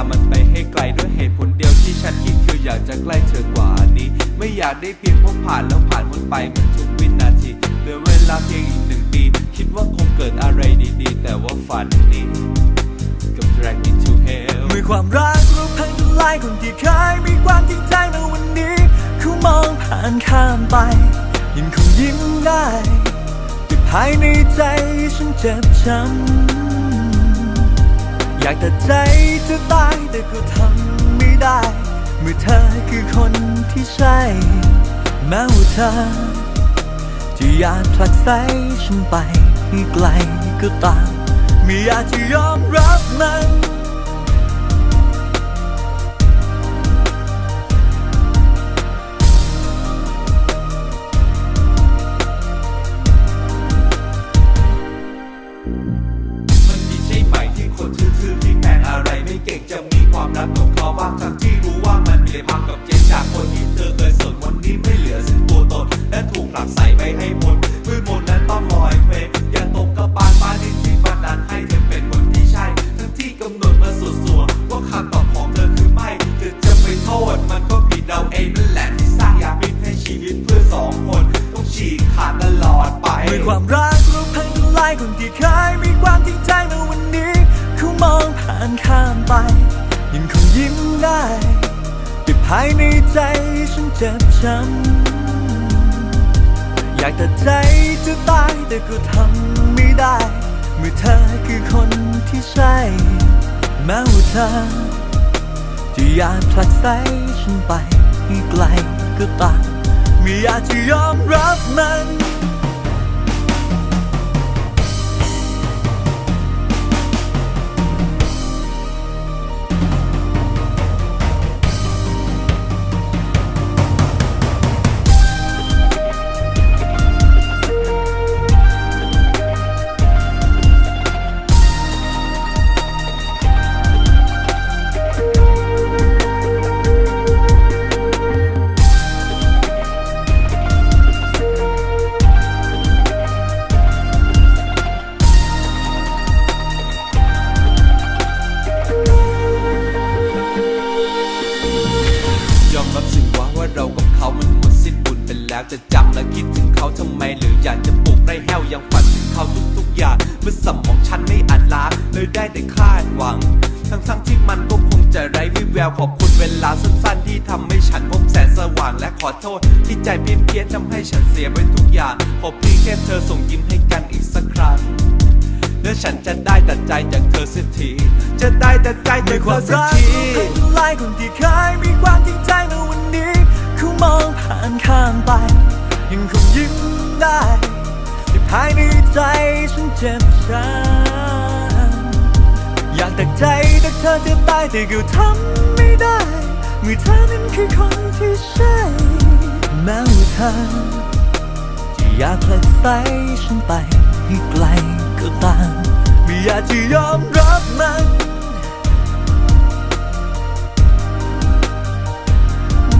ามันไปให้ไกลด้วยเหตุผลเดียวที่ฉันคิดคืออยากจะใกล้เธอกว่านี้ ไม่อยากได้เพียงพบผ่านแล้วผ่านมันไปเหมันทุกวินาทีเหลือเวลาเพียงอีกหนึ่งปี คิดว่าคงเกิดอะไรดีๆ แต่ว่าฝันนี้กับ drag me to hell มือความรักรู้พังทลายคนที่เคยมีความจริงใจในวันนี้เขามองผ่านข้ามไปยังคงยิ้มได้แต่ภายในใจฉันเจ็บช้ำ อยากตัดใจจะตายแต่ก็ทำไม่ได้ เมื่อเธอคือคนที่ใช่ แม้ว่าเธอจะอยากผลักไสฉันไปให้ไกลก็ตาม ไม่อยากจะยอมรับมัน ความรักกับเขาบ้างทั้งที่รู้ว่ามันมีพังกับเจนจากคนที่เธอเคยสนวันนี้ไม่เหลือซึ่งตัวตนและถูกผลักใส่ไปให้พ้นมือมนนั้นต้องลอยเพลงอย่าตกกระบาลฟ้าดินที่บันดาลให้เธอเป็นคนที่ใช่ ทั้งที่กำหนดมาสุดสัวว่าคำตอบของเธอคือไม่เธอจะไปโทษมันก็ผิดเราเองนั่นแหละที่สร้างยาพิษให้ชีวิตเพื่อสองคนต้องฉีกขาดตลอดไปเมื่อความรักรู้พังทลายคนที่เคยมีความจริงใจในวันนี้เขามองผ่านข้ามไป ยังคงยิ้มได้แต่ภายในใจฉันเจ็บช้ำอยากตัดใจจะตายแต่ก็ทำไม่ได้ เมื่อเธอคือคนที่ใช่แม้ว่าเธอจะอยากผลักไสฉันไปให้ไกลก็ตามไม่อยากจะยอมรับมัน แล้วจะจำและคิดถึงเขาทำไม หรืออยากจะปลูกไรแห้วยังฝันถึงเขาทุกๆอย่างเมื่อสมองฉันไม่อาจล้าเลยได้แต่คาดหวังทั้งทั้งๆที่มันก็คงจะไร้วิแววขอบคุณเวลาสั้นๆ ที่ทำให้ฉันพบแสงสว่างและขอโทษ ที่ใจเพี้ยนเพี้ยนทำให้ฉันเสียไปทุกอย่างขอเพียงแค่เธอส่งยิ้มให้กันอีกสักครั้งและฉันจะได้ตัดใจจากเธอสักทีจะได้ตัดใจจากเธอมสักรักทีรู้พังทลายคนที่เคยมีความจริงใจในวันนี้เขามองผ่านข้ามไป ยังคงยิ้มได้แต่ภายในใจฉันเจ็บช้ำอยากตักใจแตักเธอจะตายแต่ก็ทำไม่ได้เมื่อเธอนั้นคือคนที่ใช่แม้ว่าเธอจะอยากผลักไสฉันไปให้ไกลก็ตามไม่อยากจะยอมรับมัน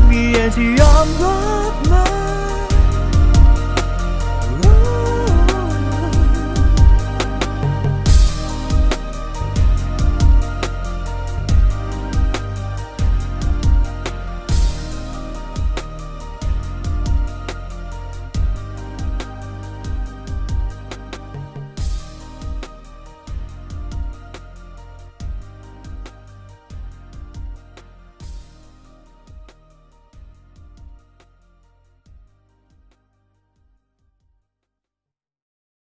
ไม่อยากจะยอมรับ